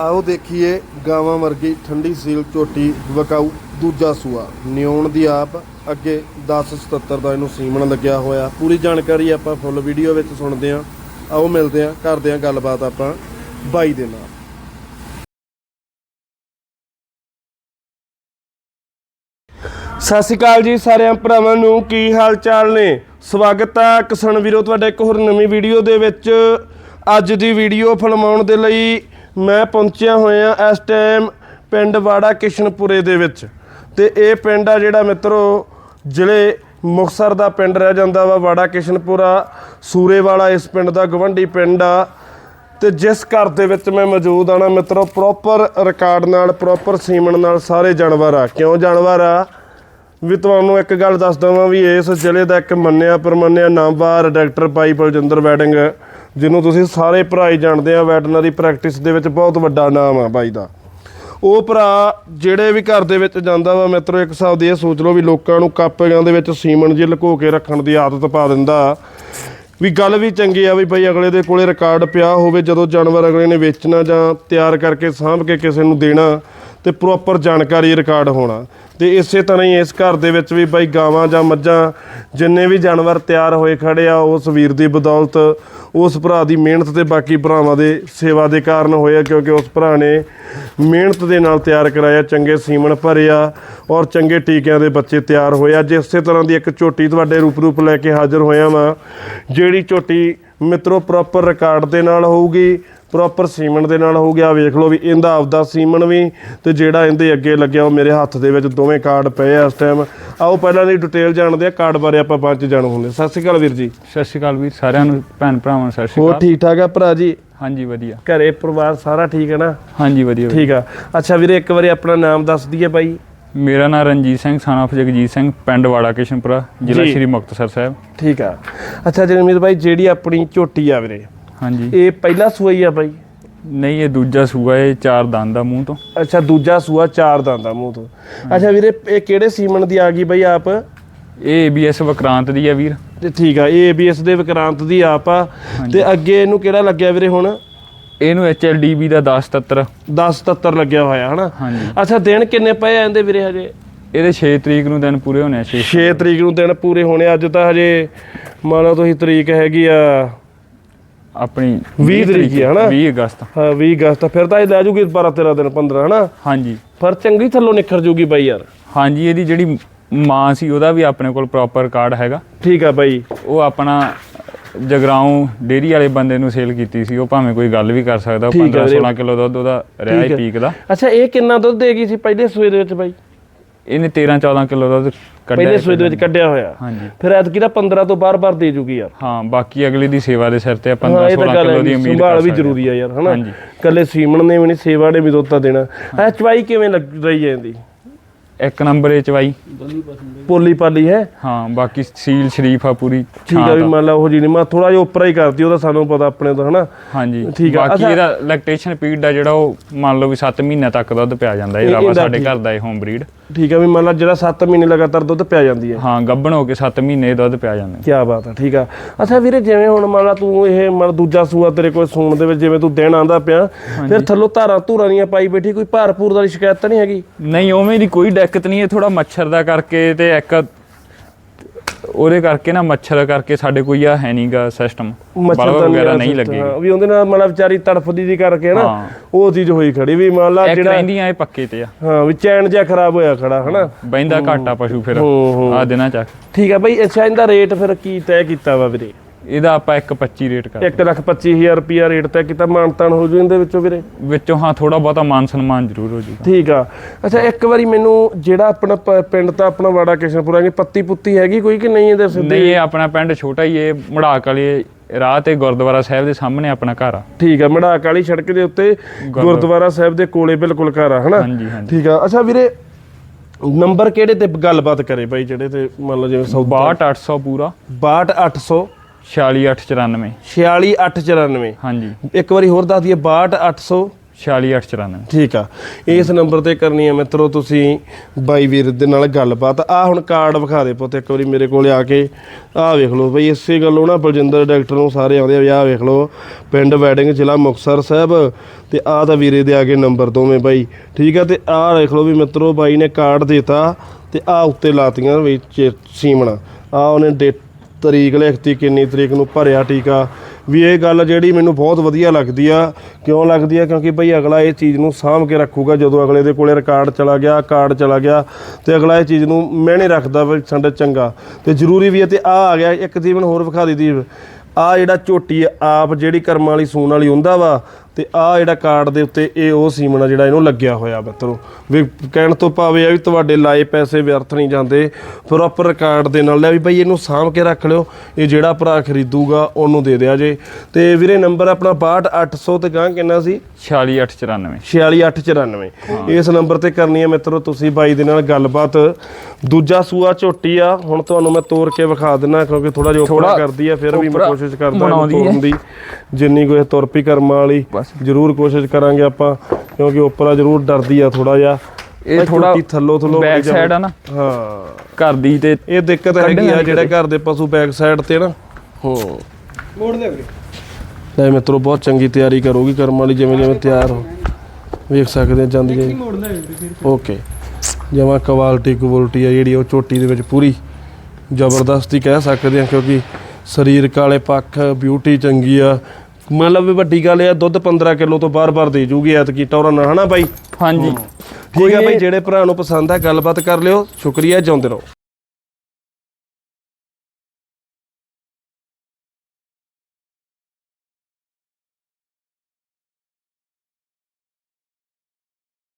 ਆਓ ਦੇਖੀਏ ਗਾਵਾਂ ਵਰਗੀ ਠੰਡੀ ਸੀਲ ਝੋਟੀ ਵਕਾਊ ਦੂਜਾ ਸੂਆ। ਨਿਉਣ ਦੀ ਆਪ ਅੱਗੇ 1077 ਦਾ ਇਹਨੂੰ ਸੀਮਣ ਲੱਗਿਆ ਹੋਇਆ। ਪੂਰੀ ਜਾਣਕਾਰੀ ਆਪਾਂ ਫੁੱਲ ਵੀਡੀਓ ਵਿੱਚ ਸੁਣਦੇ ਹਾਂ। ਆਓ ਮਿਲਦੇ ਹਾਂ, ਕਰਦੇ ਹਾਂ ਗੱਲਬਾਤ ਆਪਾਂ ਬਾਈ ਦੇ ਨਾਲ। ਸਤਿ ਸ਼੍ਰੀ ਅਕਾਲ ਜੀ ਸਾਰਿਆਂ ਭਰਾਵਾਂ ਨੂੰ, ਕੀ ਹਾਲ ਚਾਲ ਨੇ? ਸਵਾਗਤ ਹੈ ਕਿਸਾਨ ਵੀਰੋ, ਤੁਹਾਡੇ ਇੱਕ ਹੋਰ ਨਵੀਂ ਵੀਡੀਓ ਦੇ ਵਿੱਚ। ਅੱਜ ਦੀ ਵੀਡੀਓ ਫਿਲਮਾਉਣ ਦੇ ਲਈ ਮੈਂ ਪਹੁੰਚਿਆ ਹੋਇਆ ਇਸ ਟਾਈਮ ਪਿੰਡ ਵਾੜਾ ਕਿਸ਼ਨਪੁਰੇ ਦੇ ਵਿੱਚ। ਤੇ ਇਹ ਪਿੰਡ ਆ ਜਿਹੜਾ ਮਿੱਤਰੋ, ਜ਼ਿਲ੍ਹੇ ਮੁਕਤਸਰ ਦਾ ਪਿੰਡ ਰਹਿ ਜਾਂਦਾ ਵਾ, ਵਾੜਾ ਕਿਸ਼ਨਪੁਰਾ। ਸੂਰੇਵਾਲਾ ਇਸ ਪਿੰਡ ਦਾ ਗਵੰਡੀ ਪਿੰਡ ਆ। ਤੇ ਜਿਸ ਘਰ ਦੇ ਵਿੱਚ ਮੈਂ ਮੌਜੂਦ ਆਣਾ ਮਿੱਤਰੋ ਪ੍ਰੋਪਰ ਰਿਕਾਰਡ ਨਾਲ ਪ੍ਰੋਪਰ ਸੀਮਣ ਨਾਲ ਸਾਰੇ ਜਾਨਵਰ ਆ। ਕਿਉਂ ਜਾਨਵਰ ਆ? ਵੀ ਤੁਹਾਨੂੰ ਇੱਕ ਗੱਲ ਦੱਸ ਦਵਾਂ ਵੀ ਇਸ ਜ਼ਿਲ੍ਹੇ ਦਾ ਇੱਕ ਮੰਨਿਆ ਪਰਮੰਨਿਆ ਨਾਮਵਾਰ ਡਾਕਟਰ ਭਾਈ ਬਲਜਿੰਦਰ ਵੈਡਿੰਗ ਜਿਹਨੂੰ ਤੁਸੀਂ ਸਾਰੇ ਭਰਾ ਹੀ ਜਾਣਦੇ ਆ, ਵੈਟਰਨਰੀ ਪ੍ਰੈਕਟਿਸ ਦੇ ਵਿੱਚ ਬਹੁਤ ਵੱਡਾ ਨਾਮ ਆ ਬਾਈ ਦਾ। ਉਹ ਭਰਾ ਜਿਹੜੇ ਵੀ ਘਰ ਦੇ ਵਿੱਚ ਜਾਂਦਾ ਵਾ, ਮਿੱਤਰੋ, ਇੱਕ ਹਿਸਾਬ ਦੀ ਇਹ ਸੋਚ ਲਓ ਵੀ ਲੋਕਾਂ ਨੂੰ ਕਾਪਿਆਂ ਦੇ ਵਿੱਚ ਸੀਮਨ ਜੇ ਲੁਕੋ ਕੇ ਰੱਖਣ ਦੀ ਆਦਤ ਪਾ ਦਿੰਦਾ। ਵੀ ਗੱਲ ਵੀ ਚੰਗੀ ਆ ਵੀ ਭਾਈ ਅਗਲੇ ਦੇ ਕੋਲੇ ਰਿਕਾਰਡ ਪਿਆ ਹੋਵੇ, ਜਦੋਂ ਜਾਨਵਰ ਅਗਲੇ ਨੇ ਵੇਚਣਾ ਜਾਂ ਤਿਆਰ ਕਰਕੇ ਸਾਂਭ ਕੇ ਕਿਸੇ ਨੂੰ ਦੇਣਾ ਤੇ ਪ੍ਰੋਪਰ ਜਾਣਕਾਰੀ ਰਿਕਾਰਡ ਹੋਣਾ। ਤੇ ਇਸੇ ਤਰ੍ਹਾਂ ਹੀ ਇਸ ਘਰ ਦੇ ਵਿੱਚ ਵੀ ਬਾਈ ਗਾਵਾਂ ਜਾਂ ਮੱਝਾਂ, ਜਿੰਨੇ ਵੀ ਜਾਨਵਰ ਤਿਆਰ ਹੋਏ ਖੜੇ ਆ, ਉਸ ਵੀਰ ਦੀ ਬਦੌਲਤ, ਉਸ ਭਰਾ ਦੀ ਮਿਹਨਤ ਤੇ ਬਾਕੀ ਭਰਾਵਾਂ ਦੇ ਸੇਵਾ ਦੇ ਕਾਰਨ ਹੋਇਆ ਕਿਉਂਕਿ ਉਸ ਭਰਾ ਨੇ ਮਿਹਨਤ ਦੇ ਨਾਲ ਤਿਆਰ ਕਰਾਇਆ, ਚੰਗੇ ਸੀਮਨ ਭਰਿਆ ਔਰ ਚੰਗੇ ਟੀਕਿਆਂ ਦੇ ਬੱਚੇ ਤਿਆਰ ਹੋਏ ਅੱਜ ਇਸੇ ਤਰ੍ਹਾਂ ਦੀ ਇੱਕ ਝੋਟੀ ਤੁਹਾਡੇ ਰੂਪ ਰੂਪ ਲੈ ਕੇ ਹਾਜ਼ਰ ਹੋਇਆ ਵਾਂ, ਜਿਹੜੀ ਝੋਟੀ ਮਿੱਤਰੋ ਪ੍ਰੋਪਰ ਰਿਕਾਰਡ ਦੇ ਨਾਲ ਹੋਊਗੀ। ਪ੍ਰੋਪਰ ਸੀਮਨ ਦੇ ਨਾਲ ਹੋ ਗਿਆ। ਵੇਖ ਲਓ ਵੀ ਇਹਦਾ ਆਪਦਾ ਸੀਮਨ ਵੀ ਤੇ ਜਿਹੜਾ ਇਹਦੇ ਅੱਗੇ ਲੱਗਿਆ ਉਹ ਮੇਰੇ ਹੱਥ ਦੇ ਵਿੱਚ ਦੋਵੇਂ ਕਾਰਡ ਪਏ ਆ ਇਸ ਟਾਈਮ ਆਓ ਪਹਿਲਾਂ ਦੀ ਡਿਟੇਲ ਜਾਣਦੇ ਆ ਕਾਰਡ ਬਾਰੇ ਆਪਾਂ ਬਾਅਦ ਚ ਜਾਣੂ ਹੁੰਦੇ ਸਤਿ ਸ਼੍ਰੀ ਅਕਾਲ ਵੀਰ ਜੀ। ਸਤਿ ਸ਼੍ਰੀ ਅਕਾਲ ਵੀਰ ਸਾਰਿਆਂ ਨੂੰ ਭੈਣ ਭਰਾਵਾਂ ਨੂੰ ਸਤਿ ਸ਼੍ਰੀ ਹੋਰ ਅਕਾਲ। ਠੀਕ ਠਾਕ ਆ ਭਰਾ ਜੀ? ਹਾਂਜੀ ਵਧੀਆ। ਘਰੇ ਪਰਿਵਾਰ ਸਾਰਾ ਠੀਕ ਹੈ ਨਾ? ਹਾਂਜੀ ਵਧੀਆ। ਠੀਕ ਆ। ਅੱਛਾ ਵੀਰੇ ਇੱਕ ਵਾਰੀ ਆਪਣਾ ਨਾਮ ਦੱਸ ਦਈਏ ਬਾਈ। ਮੇਰਾ ਨਾਮ ਰਣਜੀਤ ਸਿੰਘ son of ਜਗਜੀਤ ਸਿੰਘ ਪਿੰਡ ਵਾੜਾ ਕਿਸ਼ਨਪੁਰਾ ਜ਼ਿਲ੍ਹਾ। ਸ਼੍ਰੀ ਮੁਕਤਸਰ ਸਾਹਿਬ। ਠੀਕ ਆ। ਅੱਛਾ ਜਗਮੀਤ ਬਾਈ ਜਿਹੜੀ ਆਪਣੀ ਝੋਟੀ ਆ ਵੀਰੇ ਹਾਂਜੀ। ਇਹ ਪਹਿਲਾ ਸੂਆ ਹੀ ਆ ਬਾਈ? ਨਹੀਂ ਇਹ ਦੂਜਾ ਸੂਆ ਇਹ ਚਾਰ ਦੰਦ ਦਾ ਮੂੰਹ ਤੋਂ। ਅੱਛਾ ਦੂਜਾ ਸੂਆ ਚਾਰ ਦੰਦਾਂ ਮੂੰਹ ਤੋਂ। ਅੱਛਾ ਵੀਰੇ ਇਹ ਕਿਹੜੇ ਸੀਮਨ ਦੀ ਆ ਗਈ ਬਾਈ ਆਪ? ਇਹ ABS ਵਿਕਰਾਂਤ ਦੀ ਆ ਵੀਰ। ਤੇ ਠੀਕ ਆ ਇਹ ABS ਦੇ ਵਿਕਰਾਂਤ ਦੀ ਆਪ ਆ। ਤੇ ਅੱਗੇ ਇਹਨੂੰ ਕਿਹੜਾ ਲੱਗਿਆ ਵੀਰੇ ਹੁਣ? ਇਹਨੂੰ HLDB ਦਾ 1077 1077 ਲੱਗਿਆ ਹੋਇਆ ਹਨਾ? ਅੱਛਾ ਦਿਨ ਕਿੰਨੇ ਪਏ ਆ ਇਹਦੇ ਵੀਰੇ ਹਜੇ? ਇਹਦੇ 6 ਤਰੀਕ ਨੂੰ ਦਿਨ ਪੂਰੇ ਹੋਣੇ ਆ 6 6 ਤਰੀਕ ਨੂੰ ਦਿਨ ਪੂਰੇ ਹੋਣੇ ਅੱਜ ਤਾਂ ਹਜੇ ਮੰਨ ਲਓ ਤੁਸੀਂ ਤਰੀਕ ਹੈਗੀ ਆ ਆਪਣੀ 20 ਤਰੀਕ ਹੀ ਹਨਾ? 20 ਅਗਸਤ। ਹਾਂ 20 ਅਗਸਤ ਫਿਰ ਤਾਂ ਇਹ ਲੈ ਜੂਗੀ 12 13 ਦਿਨ 15 ਹਨਾ? ਹਾਂਜੀ। ਪਰ ਚੰਗੀ ਥੱਲੋਂ ਨਿਖਰ ਜੂਗੀ ਬਾਈ ਯਾਰ। ਹਾਂਜੀ ਇਹਦੀ ਜਿਹੜੀ ਮਾਂ ਸੀ ਉਹਦਾ ਵੀ ਆਪਣੇ ਕੋਲ ਪ੍ਰੋਪਰ ਕਾਰਡ ਹੈਗਾ। ਠੀਕ ਆ ਬਾਈ। ਉਹ ਆਪਣਾ ਜਗਰਾਉਂ ਡੇਰੀ ਵਾਲੇ ਬੰਦੇ ਨੂੰ ਸੇਲ ਕੀਤੀ ਸੀ ਉਹ ਭਾਵੇਂ ਕੋਈ ਗੱਲ ਵੀ ਕਰ ਸਕਦਾ ਉਹ ਠੀਕ ਹੈ 15 ਵੀਰੇ। 16 ਕਿਲੋ ਦੁੱਧ ਉਹਦਾ ਰਿਹਾ ਹੈ। ਪੀਕ ਦਾ। ਅੱਛਾ ਇਹ ਕਿੰਨਾ ਦੁੱਧ ਦੇਗੀ ਸੀ ਪਹਿਲੇ ਦੇ ਵਿੱਚ ਬਾਈ? ਇਹਨੇ 13 14 ਕਿਲੋ ਦੁੱਧ ਕੱਢਿਆ ਪਹਿਲੇ ਸੂਏ ਦੇ ਵਿੱਚ ਕੱਢਿਆ ਹੋਇਆ। ਹਾਂਜੀ। ਫਿਰ ਐਤਕੀ ਤਾਂ 15 ਤੋਂ ਬਾਰ-ਬਾਰ ਦੇ ਜੂਗੀ ਯਾਰ। ਹਾਂ ਬਾਕੀ ਅਗਲੀ ਦੀ ਸੇਵਾ ਦੇ ਸਿਰ ਤੇ ਆਪਾਂ ਹਾਂ 15 ਇਹ ਤਾਂ 16 ਗੱਲ ਕਿਲੋ ਦੀ ਹੈ ਉਮੀਦ ਸੰਭਾਲ ਵੀ ਜ਼ਰੂਰੀ ਆ ਯਾਰ ਹਨਾ। ਕੱਲੇ ਸੀਮਣ ਨੇ ਵੀ ਨਹੀਂ ਸੇਵਾ ਨੇ ਵੀ ਦੁੱਧ ਤਾਂ ਦੇਣਾ। ਐ ਚਵਾਈ ਕਿਵੇਂ ਲੱਗ ਰਹੀ ਇਹਦੀ? ਇੱਕ ਨੰਬਰ ਇਹ ਚਵਾਈ। ਪੋਲੀ ਪਾਲੀ ਹੈ? ਹਾਂ ਬਾਕੀ ਸੀਲ ਸ਼ਰੀਫ ਆ ਪੂਰੀ ਠੀਕ ਆ ਵੀ ਦਾ। ਮੰਨ ਲਾ ਉਹ ਜੀ ਨਹੀਂ ਮੈਂ ਥੋੜਾ ਜਿਹਾ ਉੱਪਰ ਹੀ ਕਰਤੀ ਉਹਦਾ ਸਾਨੂੰ ਪਤਾ ਆਪਣੇ ਤੋਂ ਹਨਾ? ਹਾਂਜੀ। ਠੀਕ ਆ, ਬਾਕੀ। ਇਹਦਾ ਲੈਕਟੇਸ਼ਨ ਪੀਰੀਅਡ ਆ ਜਿਹੜਾ ਉਹ ਮੰਨ ਲਓ ਵੀ 7 ਮਹੀਨਿਆਂ ਤੱਕ ਦੁੱਧ ਪਿਆ ਜਾਂਦਾ ਇਹ ਰਾਵਾ ਸਾਡੇ। ਘਰ ਦਾ ਇਹ ਹੋਮ ਬਰੀਡ ਠੀਕ ਆ ਵੀ ਮੰਨ ਲਾ ਜਿਹੜਾ 7 ਮਹੀਨੇ ਲਗਾਤਾਰ ਦੁੱਧ ਪਿਆ ਜਾਂਦੀ ਹੈ। ਹਾਂ ਗੱਭਣ ਹੋ ਕੇ 7 ਮਹੀਨੇ ਦੁੱਧ ਪਿਆ ਜਾਂਦਾ। ਕੀ ਬਾਤ ਆ ਠੀਕ ਆ। ਅੱਛਾ ਵੀਰੇ ਜਿਵੇਂ ਹੁਣ ਮੰਨ ਲਾ ਤੂੰ ਇਹ ਮੰਨ ਦੂਜਾ ਸੂਆ ਤੇਰੇ ਕੋਲ ਸੂਣ ਦੇ ਵਿੱਚ ਜਿਵੇਂ ਤੂੰ ਦਿਨ ਆਂਦਾ ਪਿਆ ਫਿਰ ਥੱਲੋਂ ਧਾਰਾਂ ਧੂਰਾਂ ਦੀਆਂ ਪਾਈ ਬੈਠੀ ਕੋਈ ਭਾਰ ਭੂਰ ਦੀ ਸ਼ਿਕਾਇਤ ਤਾਂ ਨਹੀਂ ਹੈਗੀ? ਨਹੀਂ ਉਵੇਂ ਦੀ ਕੋਈ ਦਿੱਕਤ ਨਹੀਂ ਹੈ ਥੋੜਾ ਮੱਛਰ ਦਾ ਕਰਕੇ ਤੇ ਇੱਕ ਉਹਦੇ ਕਰਕੇ ਨਾ ਮੱਛਰ ਕਰਕੇ ਸਾਡੇ ਕੋਈ ਆ ਹੈ ਨਹੀਂਗਾ ਸਿਸਟਮ ਦਾ ਵਗੈਰਾ ਨਹੀਂ ਲੱਗੇ। ਵੀ ਉਹਦੇ ਨਾਲ ਮਤਲਬ ਵਿਚਾਰੀ ਤੜਫਦੀ ਦੀ ਕਰਕੇ ਨਾ। ਉਹ ਚੀਜ਼ ਹੋਈ ਖੜੀ ਵੀ ਮੰਨ ਲਾ ਜਿਹੜਾ ਰਹਿੰਦੀਆਂ ਇਹ ਪੱਕੇ ਤੇ ਆ। ਹਾਂ ਵੀ ਚੈਨ ਜਿਹਾ ਖਰਾਬ ਹੋਇਆ ਖੜਾ ਹਨਾ? ਬੈਂਦਾ ਘਾਟਾ ਪਸ਼ੂ ਫਿਰ। ਆ ਦਿਨਾਂ ਚ ਠੀਕ ਆ ਬਈ ਅੱਛਾ ਇਹਦਾ ਰੇਟ ਫਿਰ ਕੀ ਤੈਅ ਕੀਤਾ ਵਾ ਵੀਰੇ? ਇਹਦਾ ਆਪਾਂ 1.25 ਰੇਟ ਕਰ 125000 ਰੁਪਿਆ ਰੇਟ ਤੈਅ ਕੀਤਾ ਮਾਨਤਾਨ ਹੋ ਜੂ ਇਹਦੇ ਵਿੱਚੋਂ ਵੀਰੇ। ਵਿੱਚੋਂ ਹਾਂ ਥੋੜਾ ਬਹੁਤਾ ਮਾਨ ਸਨਮਾਨ ਜ਼ਰੂਰ ਹੋ ਜੂਗਾ। ਠੀਕ ਆ। ਅੱਛਾ ਇੱਕ ਵਾਰੀ ਮੈਨੂੰ ਜਿਹੜਾ ਆਪਣਾ ਪ- ਪਿੰਡ ਤਾਂ ਆਪਣਾ ਵਾੜਾ ਕਿਸ਼ਨਪੁਰਾ ਦੀ ਪੱਤੀ ਪੁੱਤੀ ਹੈਗੀ ਕੋਈ ਕਿ ਨਹੀਂ ਇਹਦੇ ਸਿੱਧੇ? ਨਹੀਂ ਇਹ ਆਪਣਾ ਪਿੰਡ ਛੋਟਾ ਹੀ ਇਹ ਮੜਾਕ ਵਾਲੇ ਰਾਹ ਤੇ ਗੁਰਦੁਆਰਾ ਸਾਹਿਬ ਦੇ ਸਾਹਮਣੇ ਆਪਣਾ ਘਰ ਆ। ਠੀਕ ਆ ਮੜਾਕ ਵਾਲੀ ਸੜਕ ਦੇ ਉੱਤੇ ਗੁਰਦੁਆਰਾ ਸਾਹਿਬ ਦੇ ਕੋਲੇ ਬਿਲਕੁਲ ਘਰ ਆ ਹਨਾ? ਹਾਂਜੀ ਹਾਂਜੀ। ਠੀਕ ਆ। ਅੱਛਾ ਵੀਰੇ ਨੰਬਰ ਕਿਹੜੇ ਤੇ ਗੱਲਬਾਤ ਕਰੇ ਬਾਈ ਜਿਹੜੇ ਤੇ ਮੰਨ ਲਓ ਜਿਵੇਂ ਸੌਦਾ 62800 ਪੂਰਾ। 62800 46894 46894 ਹਾਂਜੀ। ਇੱਕ ਵਾਰੀ ਹੋਰ ਦੱਸ ਦਈਏ 62800 46894 ਠੀਕ ਆ। ਇਸ ਨੰਬਰ ਤੇ ਕਰਨੀ ਹੈ ਮਿੱਤਰੋ ਤੁਸੀਂ ਬਾਈ ਵੀਰ ਦੇ ਨਾਲ ਗੱਲਬਾਤ। ਆ ਹੁਣ ਕਾਰਡ ਵਿਖਾ ਦੇ ਪੁੱਤ ਇੱਕ ਵਾਰੀ ਮੇਰੇ ਕੋਲੇ ਆ ਕੇ। ਆਹ ਵੇਖ ਲਓ ਬਈ ਇਸੇ ਗੱਲੋਂ ਨਾ ਬਲਜਿੰਦਰ ਡਾਕਟਰ ਨੂੰ ਸਾਰੇ ਆਉਂਦੇ ਆ ਵੀ ਆਹ ਵੇਖ ਲਓ ਪਿੰਡ ਵੈਡਿੰਗ ਜ਼ਿਲ੍ਹਾ ਮੁਕਤਸਰ ਸਾਹਿਬ। ਤੇ ਆਹ ਤਾਂ ਵੀਰੇ ਦੇ ਆ ਕੇ ਨੰਬਰ ਦੋਵੇਂ ਬਾਈ। ਠੀਕ ਆ ਤੇ ਆਹ ਵੇਖ ਲਓ ਵੀ ਮਿੱਤਰੋ ਬਾਈ ਨੇ ਕਾਰਡ ਦਿੱਤਾ ਤੇ ਆਹ ਉੱਤੇ ਲਾਤੀਆਂ ਵਿੱਚ ਸੀਮਣਾ। ਆ ਉਹਨੇ ਤਰੀਕ ਲਿਖਤੀ, ਕਿੰਨੀ ਤਰੀਕ ਨੂੰ ਭਰਿਆ ਟੀਕਾ। ਵੀ ਇਹ ਗੱਲ ਜਿਹੜੀ ਮੈਨੂੰ ਬਹੁਤ ਵਧੀਆ ਲੱਗਦੀ ਆ, ਕਿਉਂ ਲੱਗਦੀ ਆ? ਕਿਉਂਕਿ ਭਈ ਅਗਲਾ ਇਹ ਚੀਜ਼ ਨੂੰ ਸਾਂਭ ਕੇ ਰੱਖੂਗਾ, ਜਦੋਂ ਅਗਲੇ ਦੇ ਕੋਲੇ ਰਿਕਾਰਡ ਚਲਾ ਗਿਆ ਕਾਰਡ ਚਲਾ ਗਿਆ, ਤੇ ਅਗਲਾ ਇਹ ਚੀਜ਼ ਨੂੰ ਮੈਨੇ ਰੱਖਦਾ ਵੀ ਸਾਡਾ ਚੰਗਾ। ਤੇ ਜ਼ਰੂਰੀ ਵੀ ਹੈ ਤੇ ਆ ਆ ਗਿਆ, ਇੱਕ ਜੀਵਨ ਹੋਰ ਵਿਖਾ ਦੀ ਦੀਪ ਆ ਜਿਹੜਾ ਝੋਟੀ ਆਪ ਜਿਹੜੀ ਕਰਮਾਂ ਵਾਲੀ, ਸੂਣ ਵਾਲੀ ਹੁੰਦਾ ਵਾ ਤੇ ਆ ਜਿਹੜਾ ਕਾਰਡ ਦੇ ਉੱਤੇ ਇਹ ਉਹ ਸੀਮਣਾ ਜਿਹੜਾ ਇਹਨੂੰ ਲੱਗਿਆ ਹੋਇਆ ਮਿੱਤਰੋ। ਵੀ ਕਹਿਣ ਤੋਂ ਭਾਵੇਂ ਆ ਵੀ ਤੁਹਾਡੇ ਲਾਏ ਪੈਸੇ ਵਿਅਰਥ ਨਹੀਂ ਜਾਂਦੇ ਪ੍ਰੋਪਰ ਰਿਕਾਰਡ ਦੇ ਨਾਲ ਲੈ ਵੀ ਬਈ ਇਹਨੂੰ ਸਾਂਭ ਕੇ ਰੱਖ ਲਿਓ ਇਹ ਜਿਹੜਾ ਭਰਾ ਖਰੀਦੂਗਾ ਉਹਨੂੰ ਦੇ ਦਿਆ ਜੇ। ਤੇ ਵੀਰੇ ਨੰਬਰ ਆਪਣਾ 62800 ਤੇ ਗਾਂ ਕਿੰਨਾ ਸੀ? 46894 46894 ਇਸ ਨੰਬਰ ਤੇ ਕਰਨੀ ਹੈ ਮਿੱਤਰੋ ਤੁਸੀਂ ਬਾਈ ਦੇ ਨਾਲ ਗੱਲਬਾਤ। ਦੂਜਾ ਸੂਆ ਝੋਟੀ ਆ ਹੁਣ ਤੁਹਾਨੂੰ ਮੈਂ ਤੋੜ ਕੇ ਵਿਖਾ ਦਿੰਨਾ ਕਿਉਂਕਿ ਥੋੜਾ ਜਿਹਾ ਉੱਪਰ ਕਰਦੀ ਆ ਫਿਰ ਵੀ ਮੈਂ ਕੋਸ਼ਿਸ਼ ਕਰਦਾ। ਤੋੜਨ ਦੀ। ਜਿੰਨੀ ਕੋਈ ਤੁਰਪੀ ਕਰਮਾਂ ਵਾਲੀ। ਬਸ। ਜ਼ਰੂਰ ਕੋਸ਼ਿਸ਼ ਕਰਾਂਗੇ ਆਪਾਂ ਕਿਉਂਕਿ ਉੱਪਰਾ ਜ਼ਰੂਰ ਡਰਦੀ ਆ ਥੋੜਾ ਜਿਹਾ। ਇਹ ਥੋੜਾ ਥੱਲੋ ਥੱਲੋ ਬੈਕ ਸਾਈਡ ਆ ਨਾ। ਹਾਂ। ਘਰ ਦੀ ਤੇ ਇਹ ਦਿੱਕਤ ਹੈਗੀ ਆ ਜਿਹੜੇ ਘਰ ਦੇ ਪਸ਼ੂ ਬੈਕ ਸਾਈਡ ਤੇ ਨਾ। ਹੋ। ਮੋੜ ਦੇ ਵੀਰੇ। ਲੈ ਮਿੱਤਰੋ ਬਹੁਤ ਚੰਗੀ ਤਿਆਰੀ ਕਰੂਗੀ ਕਰਮ ਵਾਲੀ ਜਿਵੇਂ ਜਿਵੇਂ ਤਿਆਰ ਹੋ। ਵੇਖ ਸਕਦੇ ਆ ਜਾਂਦੀ ਫਿਰ ਓਕੇ। ਜਮਾ ਕੁਆਲਿਟੀ ਕੁਆਲਿਟੀ ਆ ਜਿਹੜੀ ਉਹ ਝੋਟੀ ਦੇ ਵਿੱਚ ਪੂਰੀ ਜ਼ਬਰਦਸਤੀ ਕਹਿ ਸਕਦੇ ਆ ਕਿਉਂਕਿ ਸਰੀਰਕ ਵਾਲੇ ਪੱਖ ਬਿਊਟੀ ਚੰਗੀ ਆ। ਮਤਲਬ ਵੀ ਵੱਡੀ ਗੱਲ ਇਹ ਆ ਦੁੱਧ 15 ਕਿਲੋ ਤੋਂ ਬਾਰ-ਬਾਰ ਦੇ ਜੂਗੀ ਐਤਕੀ ਟੌਰਾ ਨਾ ਹਨਾ ਬਾਈ? ਹਾਂਜੀ। ਠੀਕ ਆ ਬਾਈ ਜਿਹੜੇ ਭਰਾ ਨੂੰ ਪਸੰਦ ਆ ਗੱਲਬਾਤ ਕਰ ਲਿਓ। ਸ਼ੁਕਰੀਆ ਜਿਉਂਦੇ ਰਹੋ।